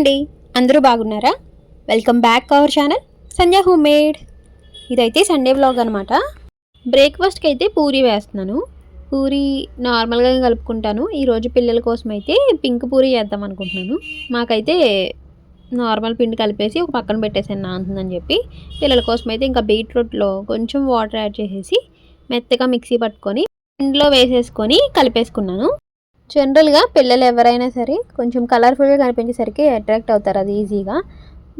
అండి అందరూ బాగున్నారా? Welcome back our channel Sanjay home made ఇదైతే సండే వ్లాగ్ అనమాట బ్రేక్ఫాస్ట్కి అయితే పూరి వేస్తున్నాను. పూరి నార్మల్గా కలుపుకుంటాను. ఈరోజు పిల్లల కోసం అయితే పింక్ పూరి చేద్దాం అనుకుంటున్నాను. మాకైతే నార్మల్ పిండి కలిపేసి ఒక పక్కన పెట్టేసాను నాంతుందని చెప్పి. పిల్లల కోసం అయితే ఇంకా బీట్రూట్లో కొంచెం వాటర్ యాడ్ చేసేసి మెత్తగా మిక్సీ పట్టుకొని పిండిలో వేసేసుకొని కలిపేసుకున్నాను. జనరల్గా పిల్లలు ఎవరైనా సరే కొంచెం కలర్ఫుల్గా కనిపించేసరికి అట్రాక్ట్ అవుతారు అది ఈజీగా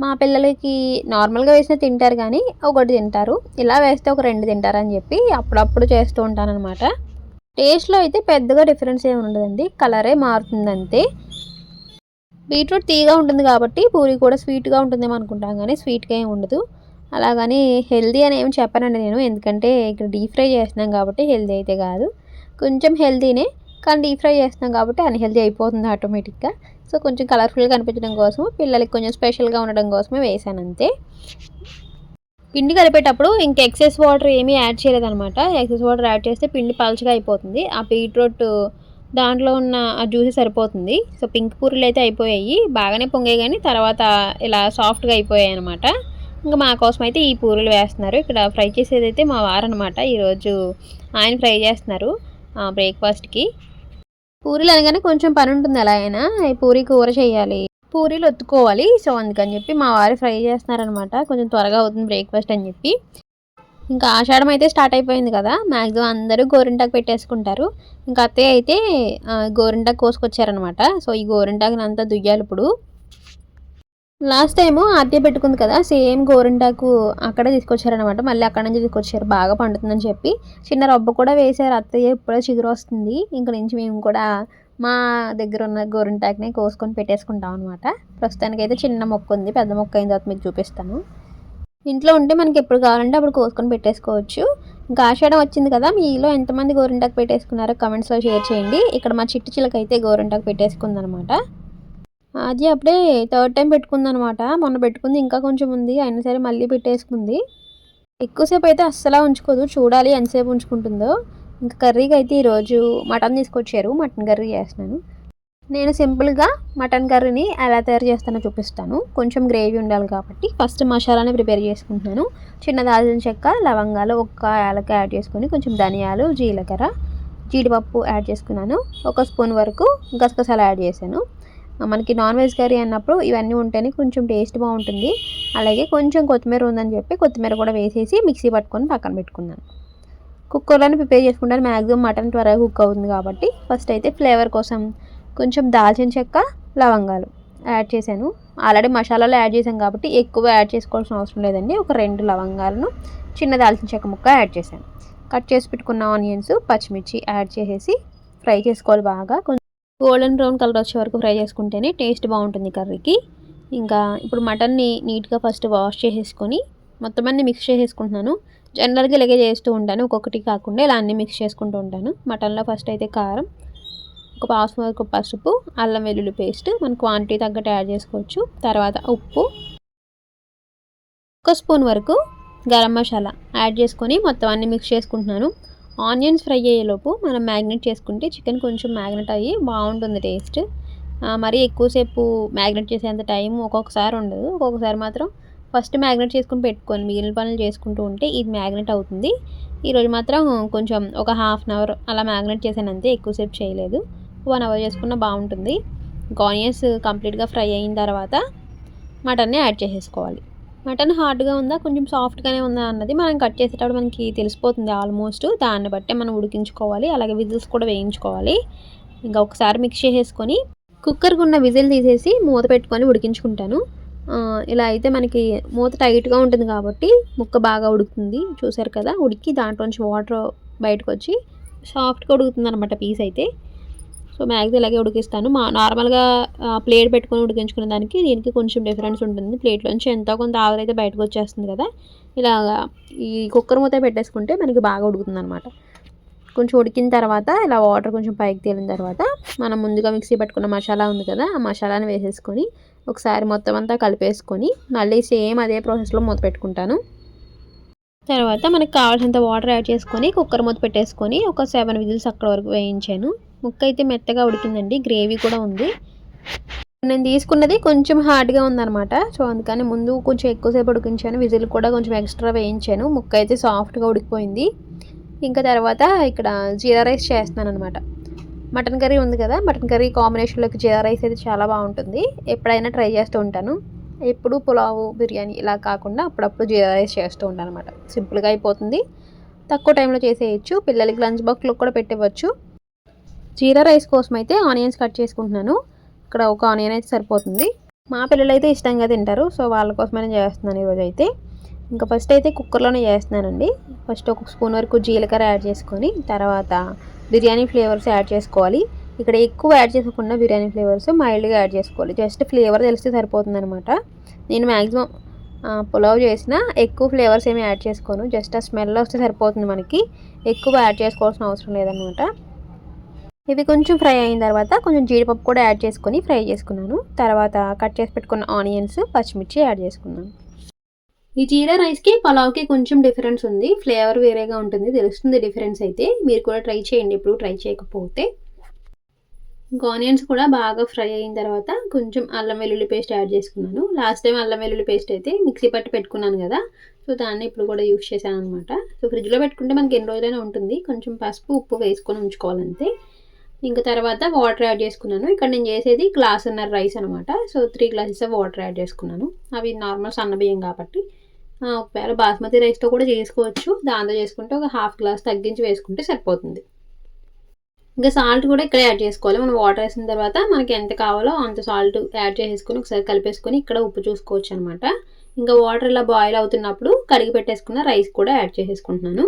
మా పిల్లలకి నార్మల్గా వేసిన తింటారు కానీ ఒకటి తింటారు. ఇలా వేస్తే ఒక రెండు తింటారని చెప్పి అప్పుడప్పుడు చేస్తూ ఉంటానన్నమాట. టేస్ట్లో అయితే పెద్దగా డిఫరెన్స్ ఏమి ఉండదండి. కలరే మారుతుంది అంతే బీట్రూట్ తీగా ఉంటుంది కాబట్టి పూరి కూడా స్వీట్గా ఉంటుందేమో అనుకుంటాం కానీ స్వీట్గా ఏమి ఉండదు. అలాగని హెల్దీ అని ఏమి చెప్పానండి నేను. ఎందుకంటే ఇక్కడ డీప్ ఫ్రై చేస్తున్నాం కాబట్టి హెల్దీ అయితే కాదు. కొంచెం హెల్దీనే కానీ డీప్ ఫ్రై చేస్తున్నాం కాబట్టి అన్హెల్దీ అయిపోతుంది ఆటోమేటిక్గా. సో కొంచెం కలర్ఫుల్గా కనిపించడం కోసం పిల్లలకి కొంచెం స్పెషల్గా ఉండడం కోసమే వేసాను అంతే. పిండి కలిపేటప్పుడు ఇంకా ఎక్సెస్ వాటర్ ఏమీ యాడ్ చేయలేదనమాట ఎక్సెస్ వాటర్ యాడ్ చేస్తే పిండి పలచగా అయిపోతుంది. ఆ బీట్రూట్ దాంట్లో ఉన్న ఆ జ్యూసెస్ సరిపోతుంది. సో పింక్ పూరీలు అయితే అయిపోయాయి. బాగానే పొంగాయి కానీ తర్వాత ఇలా సాఫ్ట్గా అయిపోయాయి అనమాట ఇంకా మా కోసం అయితే ఈ పూరీలు వేస్తున్నారు. ఇక్కడ ఫ్రై చేసేది అయితే మా వారనమాట ఈరోజు ఆయన ఫ్రై చేస్తున్నారు బ్రేక్ఫాస్ట్కి. పూరీలు అనగానే కొంచెం పని ఉంటుంది ఎలా అయినా. ఈ కూర చేయాలి. పూరీలు ఒత్తుకోవాలి. సో అందుకని చెప్పి మా వారు ఫ్రై చేస్తున్నారనమాట. కొంచెం త్వరగా అవుతుంది బ్రేక్ఫాస్ట్ అని చెప్పి. ఇంకా ఆషాఢం అయితే స్టార్ట్ అయిపోయింది కదా. మ్యాక్సిమం అందరూ గోరింటాకు పెట్టేసుకుంటారు. ఇంకా అత్తయ్య అయితే గోరింటాకు కోసుకొచ్చారనమాట. సో ఈ గోరింటాకుని అంతా దుయ్యాలి ఇప్పుడు. లాస్ట్ టైము ఆద్య పెట్టుకుంది కదా సేమ్ గోరింటాకు అక్కడే తీసుకొచ్చారనమాట మళ్ళీ అక్కడ నుంచి తీసుకొచ్చారు బాగా పండుతుందని చెప్పి. చిన్న రొబ్బ కూడా వేసారు అత్తయ్య ఇప్పుడే చిగురు వస్తుంది. ఇంక నుంచి మేము కూడా మా దగ్గర ఉన్న గోరింటాకుని కోసుకొని పెట్టేసుకుంటాం అనమాట ప్రస్తుతానికి అయితే చిన్న మొక్క ఉంది పెద్ద మొక్క అయిన తర్వాత మీకు చూపిస్తాను. ఇంట్లో ఉంటే మనకి ఎప్పుడు కావాలంటే అప్పుడు కోసుకొని పెట్టేసుకోవచ్చు. ఇంకా ఆషాఢం వచ్చింది కదా మీలో ఎంతమంది గోరింటాకు పెట్టేసుకున్నారో కమెంట్స్లో షేర్ చేయండి. ఇక్కడ మా చిట్టు చిలక అయితే గోరింటాకు పెట్టేసుకుందనమాట అది అప్పుడే థర్డ్ టైం పెట్టుకుందనమాట. మొన్న పెట్టుకుంది ఇంకా కొంచెం ఉంది అయినా సరే మళ్ళీ పెట్టేసుకుంది. ఎక్కువసేపు అయితే అస్సలా ఉంచుకోదు చూడాలి ఎంతసేపు ఉంచుకుంటుందో. ఇంకా కర్రీకి అయితే ఈరోజు మటన్ తీసుకొచ్చారు మటన్ కర్రీ చేస్తున్నాను. నేను సింపుల్గా మటన్ కర్రీని ఎలా తయారు చేస్తానో చూపిస్తాను. కొంచెం గ్రేవీ ఉండాలి కాబట్టి ఫస్ట్ మసాలాని ప్రిపేర్ చేసుకుంటున్నాను. చిన్న దాల్చిన చెక్క లవంగాలు ఒక్క యాలక యాడ్ చేసుకొని కొంచెం ధనియాలు జీలకర్ర జీడిపప్పు యాడ్ చేసుకున్నాను. ఒక స్పూన్ వరకు గసగసాలు యాడ్ చేశాను. మనకి నాన్ వెజ్ కర్రీ అన్నప్పుడు ఇవన్నీ ఉంటేనే కొంచెం టేస్ట్ బాగుంటుంది. అలాగే కొంచెం కొత్తిమీర ఉందని చెప్పి కొత్తిమీర కూడా వేసేసి మిక్సీ పట్టుకొని పక్కన పెట్టుకున్నాను. కుక్కర్లోనే ప్రిపేర్ చేసుకుంటాను. మ్యాక్సిమం మటన్ త్వరగా కుక్ అవుతుంది కాబట్టి. ఫస్ట్ అయితే ఫ్లేవర్ కోసం కొంచెం దాల్చిన చెక్క లవంగాలు యాడ్ చేశాను. ఆల్రెడీ మసాలాలు యాడ్ చేశాం కాబట్టి ఎక్కువ యాడ్ చేసుకోవాల్సిన అవసరం లేదండి. ఒక రెండు లవంగాలను చిన్న దాల్చిన చెక్క ముక్క యాడ్ చేశాను. కట్ చేసి పెట్టుకున్న ఆనియన్స్ పచ్చిమిర్చి యాడ్ చేసేసి ఫ్రై చేసుకోవాలి బాగా. గోల్డెన్ బ్రౌన్ కలర్ వచ్చే వరకు ఫ్రై చేసుకుంటేనే టేస్ట్ బాగుంటుంది కర్రీకి. ఇంకా ఇప్పుడు మటన్ని నీట్గా ఫస్ట్ వాష్ చేసేసుకొని మొత్తం అన్ని మిక్స్ చేసేసుకుంటున్నాను. జనరల్గా ఇలాగే చేస్తూ ఉంటాను. ఒక్కొక్కటి కాకుండా ఇలా అన్నీ మిక్స్ చేసుకుంటూ ఉంటాను. మటన్లో ఫస్ట్ అయితే కారం ఒక పావు వరకు పసుపు అల్లం వెల్లుల్లి పేస్ట్ మన క్వాంటిటీ తగ్గట్టు యాడ్ చేసుకోవచ్చు. తర్వాత ఉప్పు ఒక స్పూన్ వరకు గరం మసాలా యాడ్ చేసుకొని మొత్తం అన్ని మిక్స్ చేసుకుంటున్నాను. ఆనియన్స్ ఫ్రై అయ్యేలోపు మనం మ్యాగ్నెట్ చేసుకుంటే చికెన్ కొంచెం మ్యాగ్నెట్ అయ్యి బాగుంటుంది టేస్ట్. మరీ ఎక్కువసేపు మ్యాగ్నెట్ చేసేంత టైం ఒక్కొక్కసారి ఉండదు. ఒక్కొక్కసారి మాత్రం ఫస్ట్ మ్యాగ్నెట్ చేసుకుని పెట్టుకొని మిగిలిన పనులు చేసుకుంటూ ఉంటే ఇది మ్యాగ్నెట్ అవుతుంది. ఈరోజు మాత్రం కొంచెం ఒక హాఫ్ అన్ అవర్ అలా మ్యాగ్నెట్ చేశాను అంతే ఎక్కువసేపు చేయలేదు. వన్ అవర్ చేసుకున్న బాగుంటుంది. ఆనియన్స్ కంప్లీట్గా ఫ్రై అయిన తర్వాత మటన్ని యాడ్ చేసేసుకోవాలి. మటన్ హార్డ్గా ఉందా? కొంచెం సాఫ్ట్గానే ఉందా? అన్నది మనం కట్ చేసేటప్పుడు మనకి తెలిసిపోతుంది ఆల్మోస్ట్. దాన్ని బట్టే మనం ఉడికించుకోవాలి. అలాగే విజిల్స్ కూడా వేయించుకోవాలి. ఇంకా ఒకసారి మిక్స్ చేసేసుకొని కుక్కర్కి ఉన్న విజిల్ తీసేసి మూత పెట్టుకొని ఉడికించుకుంటాను. ఇలా అయితే మనకి మూత టైట్గా ఉంటుంది కాబట్టి ముక్క బాగా ఉడుకుతుంది. చూసారు కదా? ఉడికి దాంట్లోంచి వాటర్ బయటకు వచ్చి సాఫ్ట్గా ఉడుకుతుంది అనమాట పీస్ అయితే. సో మ్యాగ్జీ ఇలాగే ఉడికిస్తాను. మా నార్మల్గా ప్లేట్ పెట్టుకొని ఉడికించుకునే దానికి దీనికి కొంచెం డిఫరెన్స్ ఉంటుంది. ప్లేట్లోంచి ఎంతో కొంత ఆవిరైతే బయటకు వచ్చేస్తుంది కదా. ఇలాగా ఈ కుక్కర్ మూత పెట్టేసుకుంటే మనకి బాగా ఉడుకుతుంది అనమాట కొంచెం ఉడికిన తర్వాత ఇలా వాటర్ కొంచెం పైకి తేలిన తర్వాత మనం ముందుగా మిక్సీ పట్టుకున్న మసాలా ఉంది కదా ఆ మసాలాని వేసేసుకొని ఒకసారి మొత్తం అంతా కలిపేసుకొని మళ్ళీ సేమ్ అదే ప్రాసెస్లో మూత పెట్టుకుంటాను. తర్వాత మనకు కావాల్సినంత వాటర్ యాడ్ చేసుకొని కుక్కర్ మూత పెట్టేసుకొని ఒక సెవెన్ విజిల్స్ అక్కడ వరకు వేయించాను. ముక్క అయితే మెత్తగా ఉడికిందండి గ్రేవీ కూడా ఉంది. నేను తీసుకున్నది కొంచెం హార్డ్గా ఉందన్నమాట. సో అందుకని ముందు కొంచెం ఎక్కువసేపు ఉడికించాను. విజిల్ కూడా కొంచెం ఎక్స్ట్రా వేయించాను. ముక్క అయితే సాఫ్ట్గా ఉడికిపోయింది. ఇంకా తర్వాత ఇక్కడ జీరా రైస్ చేస్తున్నాను అనమాట మటన్ కర్రీ ఉంది కదా మటన్ కర్రీ కాంబినేషన్లోకి జీరా రైస్ అయితే చాలా బాగుంటుంది. ఎప్పుడైనా ట్రై చేస్తూ ఉంటాను. ఎప్పుడు పులావు బిర్యానీ ఇలా కాకుండా అప్పుడప్పుడు జీరా రైస్ చేస్తూ ఉంటాను అనమాట సింపుల్గా అయిపోతుంది. తక్కువ టైంలో చేసేయచ్చు. పిల్లలకి లంచ్ బాక్స్లో కూడా పెట్టేవచ్చు జీరా రైస్ కోసం అయితే ఆనియన్స్ కట్ చేసుకుంటున్నాను. ఇక్కడ ఒక ఆనియన్ అయితే సరిపోతుంది. మా పిల్లలు అయితే ఇష్టంగా తింటారు సో వాళ్ళ కోసమైనా చేస్తున్నాను ఈరోజు అయితే ఇంకా ఫస్ట్ అయితే కుక్కర్లోనే చేస్తున్నానండి. ఫస్ట్ ఒక స్పూన్ వరకు జీలకర్ర యాడ్ చేసుకొని తర్వాత బిర్యానీ ఫ్లేవర్స్ యాడ్ చేసుకోవాలి. ఇక్కడ ఎక్కువ యాడ్ చేసుకోకుండా బిర్యానీ ఫ్లేవర్స్ మైల్డ్గా యాడ్ చేసుకోవాలి. జస్ట్ ఫ్లేవర్ తెలిస్తే సరిపోతుందనమాట నేను మ్యాక్సిమం పులావ్ చేసిన ఎక్కువ ఫ్లేవర్స్ ఏమి యాడ్ చేసుకోను. జస్ట్ ఆ స్మెల్ వస్తే సరిపోతుంది మనకి. ఎక్కువ యాడ్ చేసుకోవాల్సిన అవసరం లేదనమాట ఇవి కొంచెం ఫ్రై అయిన తర్వాత కొంచెం జీడిపప్పు కూడా యాడ్ చేసుకొని ఫ్రై చేసుకున్నాను. తర్వాత కట్ చేసి పెట్టుకున్న ఆనియన్స్ పచ్చిమిర్చి యాడ్ చేసుకున్నాను. ఈ జీరా రైస్కి పలావ్కి కొంచెం డిఫరెన్స్ ఉంది. ఫ్లేవర్ వేరేగా ఉంటుంది. తెలుస్తుంది డిఫరెన్స్ అయితే. మీరు కూడా ట్రై చేయండి. ఇప్పుడు ట్రై చేయకపోతే. ఇంకా ఆనియన్స్ కూడా బాగా ఫ్రై అయిన తర్వాత కొంచెం అల్లం వెల్లుల్లి పేస్ట్ యాడ్ చేసుకున్నాను. లాస్ట్ టైం అల్లం వెల్లుల్లి పేస్ట్ అయితే మిక్సీ పట్టి పెట్టుకున్నాను కదా. సో దాన్ని ఇప్పుడు కూడా యూస్ చేశాను అనమాట సో ఫ్రిడ్జ్లో పెట్టుకుంటే మనకి ఎన్ని రోజులైనా ఉంటుంది. కొంచెం పసుపు ఉప్పు వేసుకొని ఉంచుకోవాలంతే. ఇంకా తర్వాత వాటర్ యాడ్ చేసుకున్నాను. ఇక్కడ నేను చేసేది గ్లాస్ అన్న రైస్ అనమాట so three glasses of water add చేసుకున్నాను. అవి నార్మల్ సన్న బియ్యం కాబట్టి. ఒకవేళ బాస్మతి రైస్తో కూడా చేసుకోవచ్చు. దాంతో చేసుకుంటే ఒక హాఫ్ గ్లాస్ తగ్గించి వేసుకుంటే సరిపోతుంది. ఇంకా సాల్ట్ కూడా ఇక్కడ యాడ్ చేసుకోవాలి. మనం వాటర్ వేసిన తర్వాత మనకి ఎంత కావాలో అంత సాల్ట్ యాడ్ చేసేసుకొని ఒకసారి కలిపేసుకొని ఇక్కడ ఉప్పు చూసుకోవచ్చు అనమాట ఇంకా వాటర్ ఇలా బాయిల్ అవుతున్నప్పుడు కడిగి పెట్టేసుకున్న రైస్ కూడా యాడ్ చేసేసుకుంటున్నాను.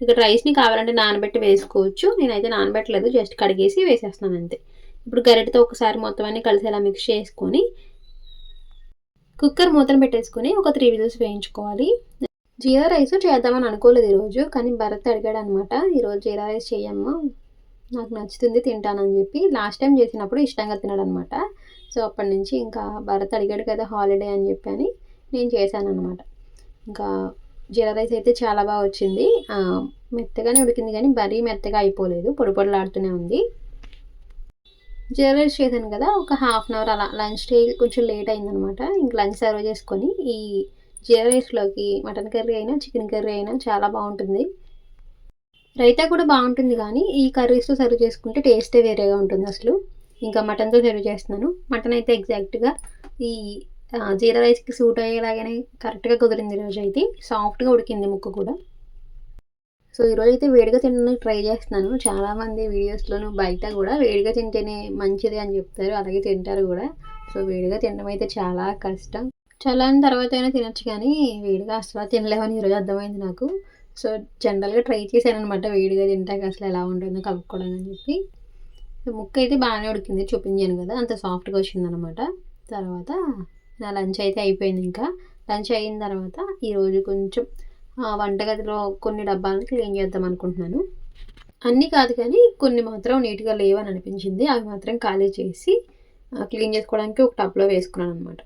ఇక్కడ రైస్ని కావాలంటే నానబెట్టి వేసుకోవచ్చు. నేనైతే నానబెట్టలేదు జస్ట్ కడిగేసి వేసేస్తున్నాను అంతే. ఇప్పుడు గరిటతో ఒకసారి మొత్తం అన్ని కలిసేలా మిక్స్ చేసుకొని కుక్కర్ మూతను పెట్టేసుకొని ఒక త్రీ విజిల్స్ వేయించుకోవాలి. జీరా రైస్ చేద్దామని అనుకోలేదు ఈరోజు కానీ భరత్ అడిగాడు అనమాట ఈరోజు జీరా రైస్ చేయమ్మా నాకు నచ్చుతుంది తింటానని చెప్పి. లాస్ట్ టైం చేసినప్పుడు ఇష్టంగా తిన్నాడు అనమాట సో అప్పటి నుంచి ఇంకా భరత్ అడిగాడు కదా హాలిడే అని చెప్పి అని నేను చేశాను అనమాట ఇంకా జీరా రైస్ అయితే చాలా బాగా వచ్చింది. మెత్తగానే ఉడికింది కానీ మరీ మెత్తగా అయిపోలేదు. పొడి పొడలాడుతూనే ఉంది. జీరా రైస్ చేశాను కదా ఒక హాఫ్ అన్ అవర్ అలా లంచ్ టైం కొంచెం లేట్ అయిందనమాట. ఇంక లంచ్ సర్వ్ చేసుకొని ఈ జీరా రైస్లోకి మటన్ కర్రీ అయినా చికెన్ కర్రీ అయినా చాలా బాగుంటుంది. రైతా కూడా బాగుంటుంది కానీ ఈ కర్రీస్తో సర్వ్ చేసుకుంటే టేస్టే వేరేగా ఉంటుంది అసలు. ఇంకా మటన్తో సర్వ్ చేస్తున్నాను. మటన్ అయితే ఎగ్జాక్ట్గా ఈ జీరా రైస్కి సూట్ అయ్యేలాగానే కరెక్ట్గా కుదిరింది ఈరోజు అయితే సాఫ్ట్గా ఉడికింది ముక్క కూడా. సో ఈరోజు అయితే వేడిగా తినడానికి ట్రై చేస్తున్నాను. చాలామంది వీడియోస్లోనూ బయట కూడా వేడిగా తింటేనే మంచిది అని చెప్తారు. అలాగే తింటారు కూడా. సో వేడిగా తినడం అయితే చాలా కష్టం. చల్లని తర్వాత అయినా తినచ్చు కానీ వేడిగా అసలు తినలేమని ఈరోజు అర్థమైంది నాకు. సో జనరల్గా ట్రై చేశాను అనమాట వేడిగా తింటాక అసలు ఎలా ఉంటుందో కలుపుకోవడం అని చెప్పి. ముక్క అయితే బాగానే ఉడికింది. చూపించాను కదా. అంత సాఫ్ట్గా వచ్చిందనమాట తర్వాత నా లంచ్ అయితే అయిపోయింది ఇంకా. లంచ్ అయిన తర్వాత ఈరోజు కొంచెం వంటగదిలో కొన్ని డబ్బాలను క్లీన్ చేద్దాం అనుకుంటున్నాను. అన్నీ కాదు కానీ కొన్ని మాత్రం నీట్గా లేవని అనిపించింది. అవి మాత్రం ఖాళీ చేసి క్లీన్ చేసుకోవడానికి ఒక టబ్లో వేసుకున్నాను అనమాట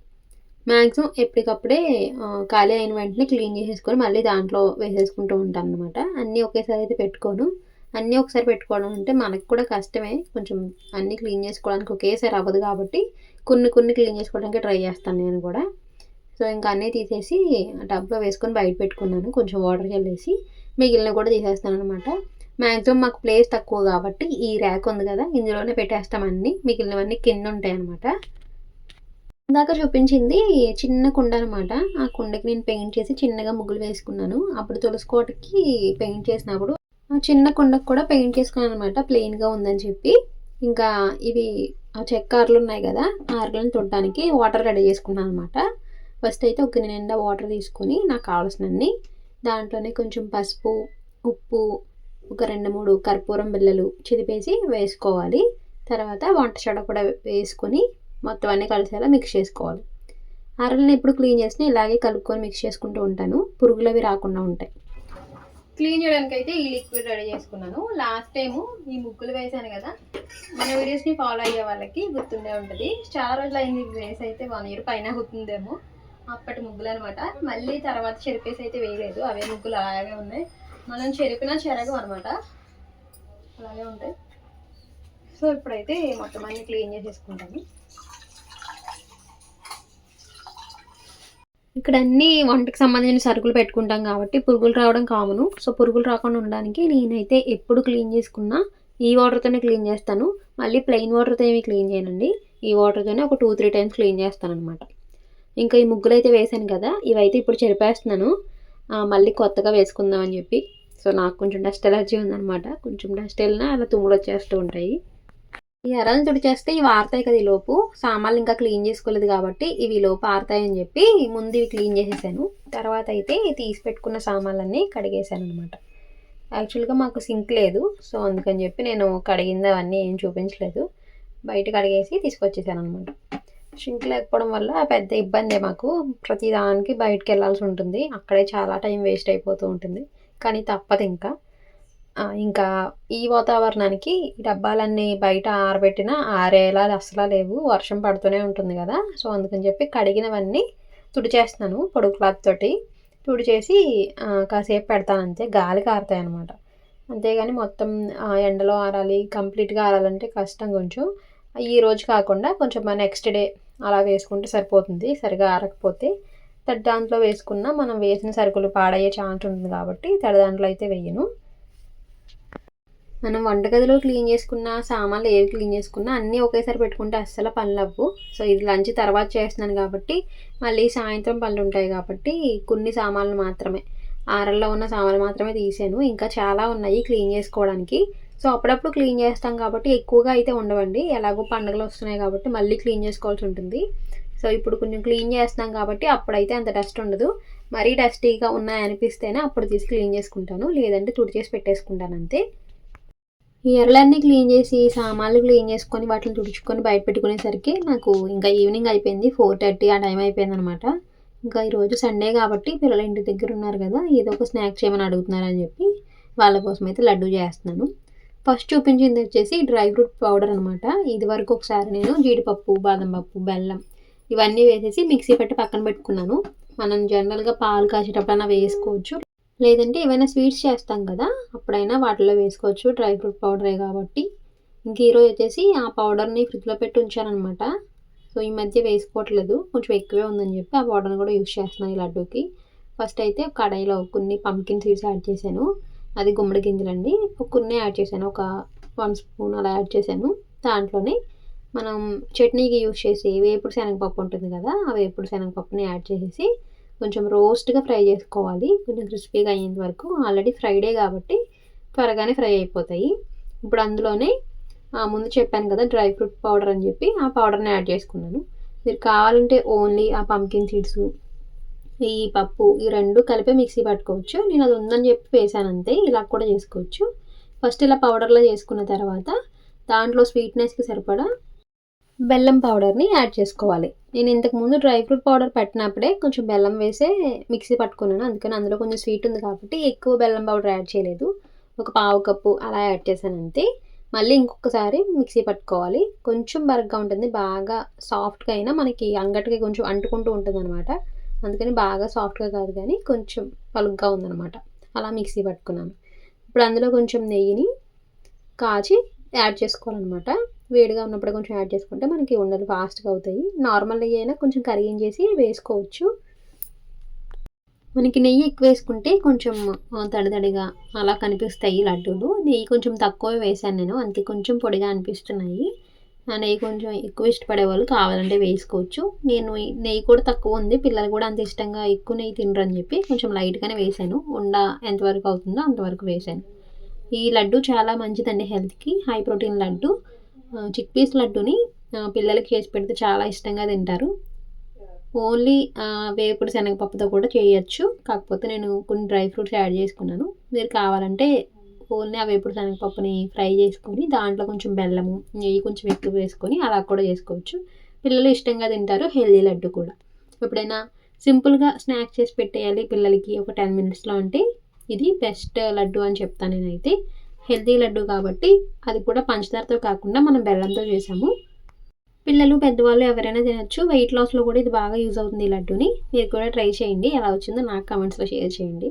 మ్యాక్సిమం ఎప్పటికప్పుడే ఖాళీ అయిన వెంటనే క్లీన్ చేసేసుకొని మళ్ళీ దాంట్లో వేసేసుకుంటూ ఉంటాను అనమాట అన్నీ ఒకేసారి అయితే పెట్టుకోను. అన్నీ ఒకసారి పెట్టుకోవడం అంటే మనకు కూడా కష్టమే. కొంచెం అన్నీ క్లీన్ చేసుకోవడానికి ఒకేసారి అవ్వదు కాబట్టి కొన్ని కొన్ని క్లీన్ చేసుకోవడానికి ట్రై చేస్తాను నేను కూడా. సో ఇంకా అన్నీ తీసేసి టబ్లో వేసుకొని బయట పెట్టుకున్నాను. కొంచెం వాటర్ చల్లేసి మిగిలిన కూడా తీసేస్తాను అనమాట మ్యాక్సిమం మాకు ప్లేస్ తక్కువ కాబట్టి ఈ ర్యాక్ ఉంది కదా ఇందులోనే పెట్టేస్తాం అన్ని. మిగిలినవన్నీ కింద ఉంటాయి అనమాట ఇందాక చూపించింది చిన్న కుండ అనమాట ఆ కుండకి నేను పెయింట్ చేసి చిన్నగా ముగ్గులు వేసుకున్నాను. అప్పుడు తులసుకోటకి పెయింట్ చేసినప్పుడు ఆ చిన్న కుండకు కూడా పెయింట్ చేసుకున్నాను అనమాట ప్లెయిన్గా ఉందని చెప్పి. ఇంకా ఇవి ఆ చెక్క ఆర్లు ఉన్నాయి కదా ఆర్లను తుట్టడానికి వాటర్ రెడీ చేసుకున్నాను అనమాట ఫస్ట్ అయితే ఒక నిండా వాటర్ తీసుకొని నాకు కావాల్సినన్ని దాంట్లోనే కొంచెం పసుపు ఉప్పు ఒక రెండు మూడు కర్పూరం బిళ్ళలు చిదిపేసి వేసుకోవాలి. తర్వాత వంట చెడ కూడా వేసుకొని మొత్తం అన్నీ కలిసేలా మిక్స్ చేసుకోవాలి. అరలను ఎప్పుడు క్లీన్ చేసినా ఇలాగే కలుపుకొని మిక్స్ చేసుకుంటూ ఉంటాను. పురుగులు అవి రాకుండా ఉంటాయి. క్లీన్ చేయడానికి అయితే ఈ లిక్విడ్ రెడీ చేసుకున్నాను. లాస్ట్ టైము ఈ ముగ్గులు వేసాను కదా మన వీడియోస్ని ఫాలో అయ్యే వాళ్ళకి గుర్తుండే ఉంటుంది. చాలా రోజులు అయింది వేసి అయితే వన్ ఇయర్ పైన గుర్తుందేమో అప్పటి ముగ్గులు అనమాట మళ్ళీ తర్వాత చెరిపేసి అయితే వేయలేదు అవే ముగ్గులు అలాగే ఉన్నాయి. మనం చెరిపినా చెరగం అనమాట అలాగే ఉంటాయి. సో ఇప్పుడైతే మొత్తం అన్ని క్లీన్ చేసేసుకుంటాను. ఇక్కడ అన్ని వంటకి సంబంధించిన సరుకులు పెట్టుకుంటాం కాబట్టి పురుగులు రావడం కామను. సో పురుగులు రాకుండా ఉండడానికి నేనైతే ఎప్పుడు క్లీన్ చేసుకున్నా ఈ వాటర్తోనే క్లీన్ చేస్తాను. మళ్ళీ ప్లెయిన్ వాటర్తో ఏమి క్లీన్ చేయనండి. ఈ వాటర్తోనే ఒక టూ త్రీ టైమ్స్ క్లీన్ చేస్తాను అనమాట ఇంకా ఈ ముగ్గులు అయితే వేసాను కదా ఇవైతే ఇప్పుడు చెరిపేస్తున్నాను. మళ్ళీ కొత్తగా వేసుకుందాం అని చెప్పి. సో నాకు కొంచెం డస్ట్ ఎలర్జీ ఉందనమాట కొంచెం డస్ట్ వెళ్ళినా అలా తుమ్ములు వచ్చేస్తూ ఉంటాయి. ఈ ఎరని తుడి చేస్తే ఇవి ఆరుతాయి కదా ఈ లోపు. సామాన్లు ఇంకా క్లీన్ చేసుకోలేదు కాబట్టి ఇవి లోపు ఆరుతాయని చెప్పి ముందు ఇవి క్లీన్ చేసేసాను. తర్వాత అయితే తీసి పెట్టుకున్న సామాన్లన్నీ కడిగేసాను అనమాట యాక్చువల్గా మాకు సింక్ లేదు సో అందుకని చెప్పి నేను కడిగింది అవన్నీ ఏం చూపించలేదు. బయట కడిగేసి తీసుకొచ్చేసాను అనమాట సింక్ లేకపోవడం వల్ల పెద్ద ఇబ్బందే మాకు. ప్రతి దానికి బయటకు వెళ్ళాల్సి ఉంటుంది. అక్కడే చాలా టైం వేస్ట్ అయిపోతూ ఉంటుంది. కానీ తప్పదు ఇంకా. ఇంకా ఈ వాతావరణానికి ఈ డబ్బాలన్నీ బయట ఆరబెట్టిన ఆరేలా అసలు లేవు. వర్షం పడుతూనే ఉంటుంది కదా. సో అందుకని చెప్పి కడిగినవన్నీ తుడిచేస్తున్నాను పొడుగు క్లాత్ తోటి. తుడిచేసి కాసేపు పెడతాను అంతే. గాలి కారుతాయి అనమాట అంతేగాని మొత్తం ఎండలో ఆరాలి కంప్లీట్గా ఆరాలంటే కష్టం కొంచెం. ఈ రోజు కాకుండా కొంచెం నెక్స్ట్ డే అలా వేసుకుంటే సరిపోతుంది. సరిగా ఆరకపోతే తడి దాంట్లో వేసుకున్న మనం వేసిన సరుకులు పాడయ్యే ఛాన్స్ ఉంటుంది కాబట్టి తడి దాంట్లో అయితే వేయను. మనం వంటగదిలో క్లీన్ చేసుకున్న సామాన్లు ఏవి క్లీన్ చేసుకున్నా అన్నీ ఒకేసారి పెట్టుకుంటే అస్సలు పనులు అవ్వు సో ఇది లంచ్ తర్వాత చేస్తున్నాను కాబట్టి మళ్ళీ సాయంత్రం పనులు ఉంటాయి కాబట్టి కొన్ని సామాన్లు మాత్రమే. ఆరల్లో ఉన్న సామాన్లు మాత్రమే తీసాను. ఇంకా చాలా ఉన్నాయి క్లీన్ చేసుకోవడానికి. సో అప్పుడప్పుడు క్లీన్ చేస్తాం కాబట్టి ఎక్కువగా అయితే ఉండవండి. ఎలాగో పండుగలు వస్తున్నాయి కాబట్టి మళ్ళీ క్లీన్ చేసుకోవాల్సి ఉంటుంది. సో ఇప్పుడు కొంచెం క్లీన్ చేస్తున్నాం కాబట్టి అప్పుడైతే అంత డస్ట్ ఉండదు. మరీ డస్టీగా ఉన్నాయనిపిస్తేనే అప్పుడు తీసి క్లీన్ చేసుకుంటాను. లేదంటే తుడిచేసి పెట్టేసుకుంటాను అంతే. ఈ ఎర్రలన్నీ క్లీన్ చేసి సామాన్లు క్లీన్ చేసుకొని వాటిని తుడుచుకొని బయట పెట్టుకునేసరికి నాకు ఇంకా ఈవినింగ్ అయిపోయింది. ఫోర్ థర్టీ ఆ టైం అయిపోయింది అనమాట ఇంకా ఈరోజు సండే కాబట్టి పిల్లల ఇంటి దగ్గర ఉన్నారు కదా ఏదో ఒక స్నాక్స్ చేయమని అడుగుతున్నారని చెప్పి వాళ్ళ కోసం అయితే లడ్డు చేస్తున్నాను. ఫస్ట్ చూపించింది వచ్చేసి డ్రై ఫ్రూట్ పౌడర్ అనమాట. ఇది వరకు ఒకసారి నేను జీడిపప్పు బాదం పప్పు బెల్లం ఇవన్నీ వేసేసి మిక్సీ పెట్టి పక్కన పెట్టుకున్నాను. మనం జనరల్గా పాలు కాసేటప్పుడు కాసేటప్పుడైనా వేసుకోవచ్చు. లేదంటే ఏవైనా స్వీట్స్ చేస్తాం కదా అప్పుడైనా వాటిలో వేసుకోవచ్చు డ్రై ఫ్రూట్ పౌడరే కాబట్టి. ఇంక ఈరోజు వచ్చేసి ఆ పౌడర్ని ఫ్రిడ్జ్లో పెట్టి ఉంచానమాట సో ఈ మధ్య వేసుకోవట్లేదు. కొంచెం ఎక్కువే ఉందని చెప్పి ఆ పౌడర్ని కూడా యూస్ చేస్తున్నాను ఈ లడ్డూకి. ఫస్ట్ అయితే కడాయిలో కొన్ని పంకిన్ సీడ్స్ యాడ్ చేశాను. అది గుమ్మడి గింజలండి. కొన్ని యాడ్ చేశాను. ఒక వన్ స్పూన్ అలా యాడ్ చేశాను. దాంట్లోనే మనం చట్నీకి యూస్ చేసి వేపుడు శనగపప్పు ఉంటుంది కదా ఆ వేపుడు శనగపప్పుని యాడ్ చేసేసి కొంచెం రోస్ట్గా ఫ్రై చేసుకోవాలి. కొంచెం క్రిస్పీగా అయ్యేంత వరకు. ఆల్రెడీ ఫ్రైడే కాబట్టి త్వరగానే ఫ్రై అయిపోతాయి. ఇప్పుడు అందులోనే ముందు చెప్పాను కదా డ్రై ఫ్రూట్ పౌడర్ అని చెప్పి ఆ పౌడర్ని యాడ్ చేసుకున్నాను. మీరు కావాలంటే ఓన్లీ ఆ పంకిన్ సీడ్స్ ఈ పప్పు ఈ రెండు కలిపి మిక్సీ పట్టుకోవచ్చు. నేను అది ఉందని చెప్పి వేసాను అంతే. ఇలా కూడా చేసుకోవచ్చు. ఫస్ట్ ఇలా పౌడర్లో చేసుకున్న తర్వాత దాంట్లో స్వీట్నెస్కి సరిపడా బెల్లం పౌడర్ని యాడ్ చేసుకోవాలి. నేను ఇంతకు ముందు డ్రై ఫ్రూట్ పౌడర్ పెట్టినప్పుడే కొంచెం బెల్లం వేసే మిక్సీ పట్టుకున్నాను. అందుకని అందులో కొంచెం స్వీట్ ఉంది కాబట్టి ఎక్కువ బెల్లం పౌడర్ యాడ్ చేయలేదు. ఒక పావు కప్పు అలా యాడ్ చేశాను అంతే. మళ్ళీ ఇంకొకసారి మిక్సీ పట్టుకోవాలి. కొంచెం బరగ్గా ఉంటుంది. బాగా సాఫ్ట్గా అయినా మనకి అంగటికి కొంచెం అంటుకుంటూ ఉంటుంది అనమాట అందుకని బాగా సాఫ్ట్గా కాదు కానీ కొంచెం పలుగ్గా ఉందనమాట అలా మిక్సీ పట్టుకున్నాను. ఇప్పుడు అందులో కొంచెం నెయ్యిని కాచి యాడ్ చేసుకోవాలన్నమాట. వేడిగా ఉన్నప్పుడు కొంచెం యాడ్ చేసుకుంటే మనకి ఉండలు ఫాస్ట్గా అవుతాయి. నార్మల్ నెయ్యి అయినా కొంచెం కరిగించేసి వేసుకోవచ్చు. మనకి నెయ్యి ఎక్కువ వేసుకుంటే కొంచెం తడితడిగా అలా కనిపిస్తాయి లడ్డూలు. నెయ్యి కొంచెం తక్కువ వేసాను నేను అందుకే కొంచెం పొడిగా అనిపిస్తున్నాయి. నెయ్యి కొంచెం ఎక్కువ ఇష్టపడే వాళ్ళు కావాలంటే వేసుకోవచ్చు. నేను నెయ్యి కూడా తక్కువ ఉంది పిల్లలు కూడా అంత ఇష్టంగా ఎక్కువ నెయ్యి తినరని చెప్పి కొంచెం లైట్గానే వేసాను ఉండ ఎంతవరకు అవుతుందో అంతవరకు వేసాను ఈ లడ్డు చాలా మంచిదండి హెల్త్కి high protein laddu. Chick peas లడ్డుని పిల్లలకి చేసి పెడితే చాలా ఇష్టంగా తింటారు. ఓన్లీ వేపుడు శనగపప్పుతో కూడా చేయొచ్చు. కాకపోతే నేను కొన్ని డ్రై ఫ్రూట్స్ యాడ్ చేసుకున్నాను. మీరు కావాలంటే ఓన్లీ ఆ వేపుడు శనగపప్పుని ఫ్రై చేసుకొని దాంట్లో కొంచెం బెల్లము నెయ్యి కొంచెం ఎక్కువ వేసుకొని అలా కూడా చేసుకోవచ్చు. పిల్లలు ఇష్టంగా తింటారు హెల్దీ లడ్డు కూడా. ఎప్పుడైనా సింపుల్గా స్నాక్స్ చేసి పెట్టేయాలి పిల్లలకి ఒక టెన్ మినిట్స్లో అంటే ఇది బెస్ట్ లడ్డు అని చెప్తాను నేనైతే. హెల్తీ లడ్డు కాబట్టి అది కూడా పంచదారతో కాకుండా మనం బెల్లంతో చేసాము. పిల్లలు పెద్దవాళ్ళు ఎవరైనా తినచ్చు. వెయిట్ లాస్లో కూడా ఇది బాగా యూజ్ అవుతుంది ఈ లడ్డుని. మీరు కూడా ట్రై చేయండి. ఎలా వచ్చిందో నాకు కమెంట్స్లో షేర్ చేయండి.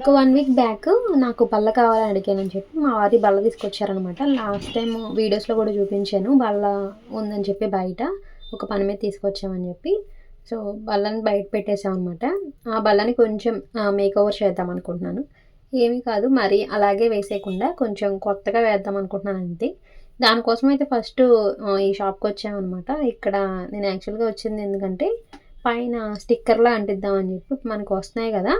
ఒక వన్ వీక్ బ్యాక్ నాకు బల్ల కావాలని అడిగానని చెప్పి మా వారి బల్ల తీసుకొచ్చారనమాట లాస్ట్ టైం వీడియోస్లో కూడా చూపించాను. బల్ల ఉందని చెప్పి బయట ఒక పని మీద తీసుకొచ్చామని చెప్పి. సో బల్లని బయట పెట్టేసాం అనమాట ఆ బల్లని కొంచెం మేక్ ఓవర్ చేద్దాం అనుకుంటున్నాను. ఏమీ కాదు. మరి అలాగే వేసేయకుండా కొంచెం కొత్తగా వేద్దాం అనుకుంటున్నాను అంతే. దానికోసం అయితే ఫస్ట్ ఈ షాప్కి వచ్చామన్నమాట. ఇక్కడ నేను యాక్చువల్గా వచ్చింది ఎందుకంటే పైన స్టిక్కర్లా అంటిద్దామని చెప్పి మనకు వస్తున్నాయి కదా.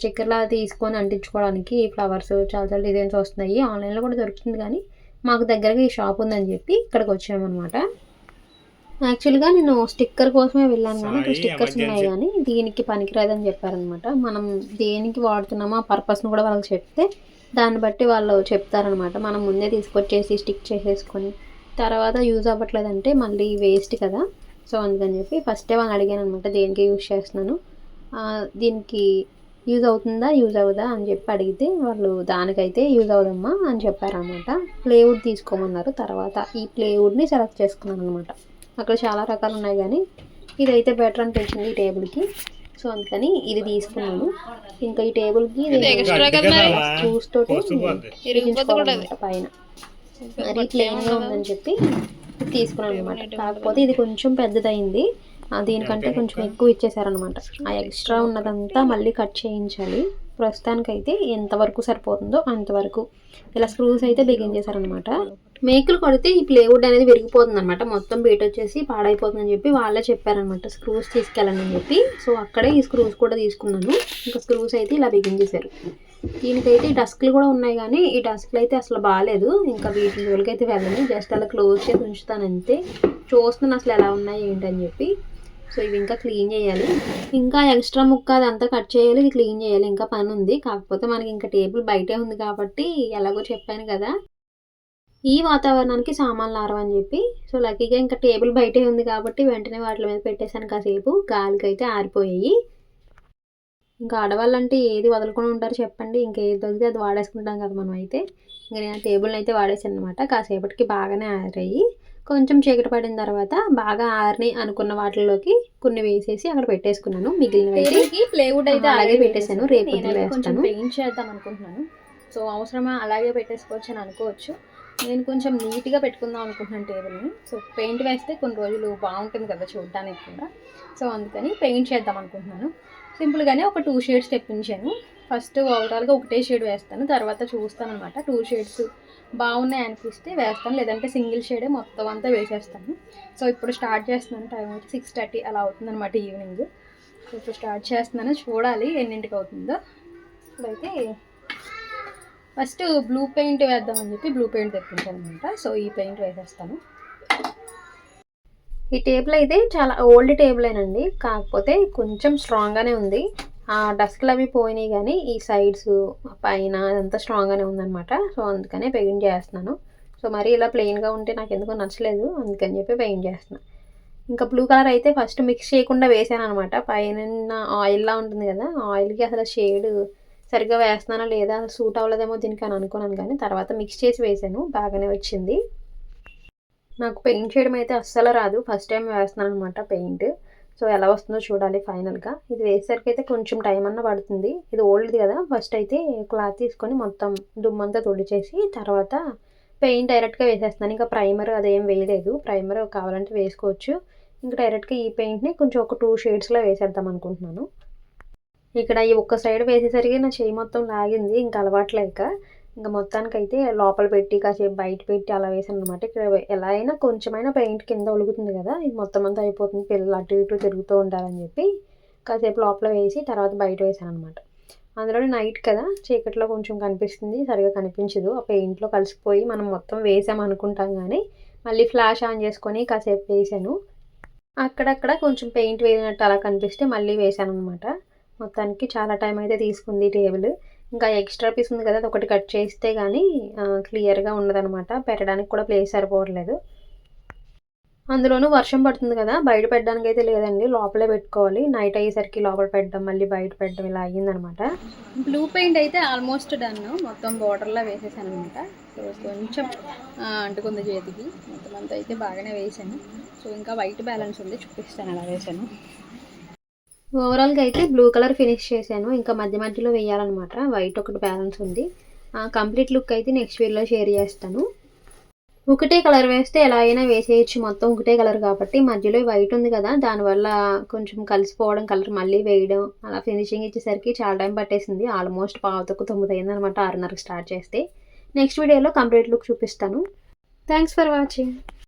స్టిక్కర్లా తీసుకొని అంటించుకోవడానికి ఫ్లవర్స్ చాలా చాలా డిజైన్స్ వస్తున్నాయి. ఆన్లైన్లో కూడా దొరుకుతుంది కానీ మాకు దగ్గరగా ఈ షాప్ ఉందని చెప్పి ఇక్కడికి వచ్చామన్నమాట. యాక్చువల్గా నేను స్టిక్కర్ కోసమే వెళ్ళాను కానీ ఇక్కడ స్టిక్కర్స్ ఉన్నాయి కానీ దీనికి పనికిరాదని చెప్పారనమాట మనం దేనికి వాడుతున్నామో ఆ పర్పస్ను కూడా వాళ్ళకి చెప్తే దాన్ని బట్టి వాళ్ళు చెప్తారనమాట మనం ముందే తీసుకొచ్చేసి స్టిక్ చేసేసుకొని తర్వాత యూజ్ అవ్వట్లేదంటే మళ్ళీ వేస్ట్ కదా. సో అందుకని చెప్పి ఫస్టే వాళ్ళని అడిగాను అనమాట దేనికి యూజ్ చేస్తున్నాను. దీనికి యూజ్ అవుతుందా యూజ్ అవుదా అని చెప్పి అడిగితే వాళ్ళు దానికైతే యూజ్ అవుదమ్మా అని చెప్పారనమాట ప్లేవుడ్ తీసుకోమన్నారు. తర్వాత ఈ ప్లేవుడ్ని సెలెక్ట్ చేసుకున్నాను అనమాట అక్కడ చాలా రకాలు ఉన్నాయి కానీ ఇదైతే బెటర్ అనిపించింది ఈ టేబుల్కి సో అందుకని ఇది తీసుకున్నాను. ఇంకా ఈ టేబుల్కి చూస్ తోటి బిగించుకోవాలన్నమాట పైన. మరీ ప్లెయిన్గా ఉందని చెప్పి తీసుకున్నాను అనమాట కాకపోతే ఇది కొంచెం పెద్దదైంది. దీనికంటే కొంచెం ఎక్కువ ఇచ్చేసారనమాట ఆ ఎక్స్ట్రా ఉన్నదంతా మళ్ళీ కట్ చేయించాలి. ప్రస్తుతానికైతే ఎంతవరకు సరిపోతుందో అంతవరకు. ఇలా స్క్రూస్ అయితే బిగించేశారనమాట మేకులు కొడితే ఈ ప్లేవుడ్ అనేది విరిగిపోతుంది అనమాట మొత్తం బీట్ వచ్చేసి పాడైపోతుందని చెప్పి వాళ్ళే చెప్పారనమాట స్క్రూస్ తీసుకెళ్ళండి అని చెప్పి. సో అక్కడే ఈ స్క్రూస్ కూడా తీసుకున్నాను. ఇంకా స్క్రూస్ అయితే ఇలా బిగించేశారు దీనికైతే ఈ డస్క్లు కూడా ఉన్నాయి కానీ ఈ డస్క్లు అయితే అసలు బాగాలేదు. ఇంకా వీటి జోలికి అయితే వెళ్ళను జస్ట్ అలా క్లోజ్ చేసి ఉంచుతాను అంతే చూస్తున్నాను అసలు ఎలా ఉన్నాయి ఏంటని చెప్పి. సో ఇవి ఇంకా క్లీన్ చేయాలి. ఇంకా ఎక్స్ట్రా ముక్క అదంతా కట్ చేయాలి ఇది క్లీన్ చేయాలి. ఇంకా పని ఉంది. కాకపోతే మనకి ఇంకా టేబుల్ బయటే ఉంది కాబట్టి ఎలాగో చెప్పాను కదా. ఈ వాతావరణానికి సామాన్లు ఆరవని చెప్పి సో లక్కీగా ఇంకా టేబుల్ బయటే ఉంది కాబట్టి వెంటనే వాటి మీద పెట్టేశాను కాసేపు. గాలికి అయితే ఆరిపోయాయి. ఇంకా ఆడవాళ్ళంటే ఏది వదలకుండా ఉంటారు చెప్పండి. ఇంకా ఏది దొరికితే అది వాడేసుకుంటాం కదా మనం అయితే. ఇంకా నేను టేబుల్ టేబుల్ని అయితే వాడేసాను అనమాట కాసేపటికి బాగానే ఆరాయి. కొంచెం చీకటి పడిన తర్వాత బాగా ఆరిని అనుకున్న వాటిలోకి కొన్ని వేసేసి అక్కడ పెట్టేసుకున్నాను. మిగిలిన ప్లేవుడ్ అయితే అలాగే పెట్టేశాను. రేపు వేస్తాను పెయింట్ చేద్దాం అనుకుంటున్నాను. సో అవసరమా? అలాగే పెట్టేసుకోవచ్చు అని అనుకోవచ్చు. నేను కొంచెం నీట్గా పెట్టుకుందాం అనుకుంటున్నాను టేబుల్ని. సో పెయింట్ వేస్తే కొన్ని రోజులు బాగుంటుంది కదా చూడడానికి కూడా. సో అందుకని పెయింట్ చేద్దాం అనుకుంటున్నాను. సింపుల్గానే ఒక టూ షేడ్స్ తెప్పించాను. ఫస్ట్ ఓవరాల్గా ఒకటే షేడ్ వేస్తాను. తర్వాత చూస్తాను అనమాట టూ షేడ్స్ బాగున్నాయి అనిపిస్తే వేస్తాను. లేదంటే సింగిల్ షేడే మొత్తం అంతా వేసేస్తాను. సో ఇప్పుడు స్టార్ట్ చేస్తున్నాను. టైం వచ్చి సిక్స్ థర్టీ అలా అవుతుందన్నమాట ఈవినింగ్. సో ఇప్పుడు స్టార్ట్ చేస్తున్నాను. చూడాలి ఎన్నింటికి అవుతుందో. ఇప్పుడైతే ఫస్ట్ బ్లూ పెయింట్ వేద్దామని చెప్పి బ్లూ పెయింట్ తెప్పించాను అనమాట సో ఈ పెయింట్ వేసేస్తాను. ఈ టేబుల్ అయితే చాలా ఓల్డ్ టేబులేనండి కాకపోతే కొంచెం స్ట్రాంగ్గానే ఉంది. ఆ డస్క్లు అవి పోయినాయి కానీ ఈ సైడ్స్ పైన అదంతా స్ట్రాంగ్గానే ఉందన్నమాట. సో అందుకనే పెయింట్ చేస్తున్నాను. సో మరీ ఇలా ప్లెయిన్గా ఉంటే నాకు ఎందుకో నచ్చలేదు. అందుకని చెప్పి పెయింట్ చేస్తున్నాను ఇంకా బ్లూ కలర్ అయితే ఫస్ట్ మిక్స్ చేయకుండా వేసాను అనమాట పైన ఆయిల్లా ఉంటుంది కదా ఆయిల్కి అసలు షేడ్ సరిగ్గా వేస్తున్నానా లేదా సూట్ అవ్వలేదేమో దీనికి అని అనుకున్నాను కానీ తర్వాత మిక్స్ చేసి వేసాను. బాగానే వచ్చింది. నాకు పెయింట్ చేయడం అయితే అస్సలు రాదు. ఫస్ట్ టైం వేస్తున్నాను అనమాట పెయింట్. సో ఎలా వస్తుందో చూడాలి ఫైనల్గా. ఇది వేసేసరికి అయితే కొంచెం టైం అన్న పడుతుంది. ఇది ఓల్డ్ది కదా. ఫస్ట్ అయితే క్లాత్ తీసుకొని మొత్తం దుమ్మంతా తుడిచేసి తర్వాత పెయింట్ డైరెక్ట్గా వేసేస్తున్నాను. ఇంకా ప్రైమర్ అదేం వేయలేదు. ప్రైమర్ కావాలంటే వేసుకోవచ్చు. ఇంకా డైరెక్ట్గా ఈ పెయింట్ని కొంచెం ఒక టూ షేడ్స్లో వేసేద్దాం అనుకుంటున్నాను. ఇక్కడ ఈ ఒక్క సైడ్ వేసేసరికి నా చేయి మొత్తం లాగింది. ఇంకా అలవాట్లేక ఇంకా మొత్తానికైతే లోపల పెట్టి కాసేపు బయట పెట్టి అలా వేసాను అనమాట ఇక్కడ ఎలా అయినా కొంచెమైనా పెయింట్ కింద ఒలుగుతుంది కదా ఇది మొత్తం అంతా అయిపోతుంది పిల్లలు అటు ఇటు తిరుగుతూ ఉంటారని చెప్పి కాసేపు లోపల వేసి తర్వాత బయట వేసాను అనమాట అందులో నైట్ కదా చీకట్లో కొంచెం కనిపిస్తుంది సరిగా కనిపించదు. ఆ పెయింట్లో కలిసిపోయి మనం మొత్తం వేసాం అనుకుంటాం కానీ మళ్ళీ ఫ్లాష్ ఆన్ చేసుకొని కాసేపు వేసాను అక్కడక్కడ కొంచెం పెయింట్ వేసినట్టు అలా కనిపిస్తే మళ్ళీ వేసాను అనమాట మొత్తానికి చాలా టైం అయితే తీసుకుంది టేబుల్. ఇంకా ఎక్స్ట్రా పీస్ ఉంది కదా అది ఒకటి కట్ చేస్తే కానీ క్లియర్గా ఉండదనమాట పెట్టడానికి కూడా ప్లేస్ సరిపోవట్లేదు. అందులోనూ వర్షం పడుతుంది కదా బయట పెట్టడానికి అయితే లేదండి. లోపలే పెట్టుకోవాలి. నైట్ అయ్యేసరికి లోపల పెట్టడం మళ్ళీ బయట పెట్టడం ఇలా అయ్యిందనమాట బ్లూ పెయింట్ అయితే ఆల్మోస్ట్ డన్ మొత్తం బార్డర్లా వేసేసాను అనమాట సో కొంచెం అంటుకుంది చేతికి. మొత్తం అంతా అయితే బాగానే వేసాను. సో ఇంకా వైట్ బ్యాలెన్స్ ఉంది. చూపిస్తాను అలా వేసాను. ఓవరాల్గా అయితే బ్లూ కలర్ ఫినిష్ చేశాను. ఇంకా మధ్య మధ్యలో వేయాలన్నమాట. వైట్ ఒకటి బ్యాలెన్స్ ఉంది. కంప్లీట్ లుక్ అయితే నెక్స్ట్ వీడియోలో షేర్ చేస్తాను. ఒకటే కలర్ వేస్తే ఎలా అయినా వేసేయచ్చు. మొత్తం ఒకటే కలర్ కాబట్టి మధ్యలో వైట్ ఉంది కదా దానివల్ల కొంచెం కలిసిపోవడం కలర్ మళ్ళీ వేయడం అలా ఫినిషింగ్ ఇచ్చేసరికి చాలా టైం పట్టేసింది. ఆల్మోస్ట్ పావుతకు తొమ్మిది అయింది అనమాట ఆరున్నరకు స్టార్ట్ చేస్తే. నెక్స్ట్ వీడియోలో కంప్లీట్ లుక్ చూపిస్తాను. Thanks for watching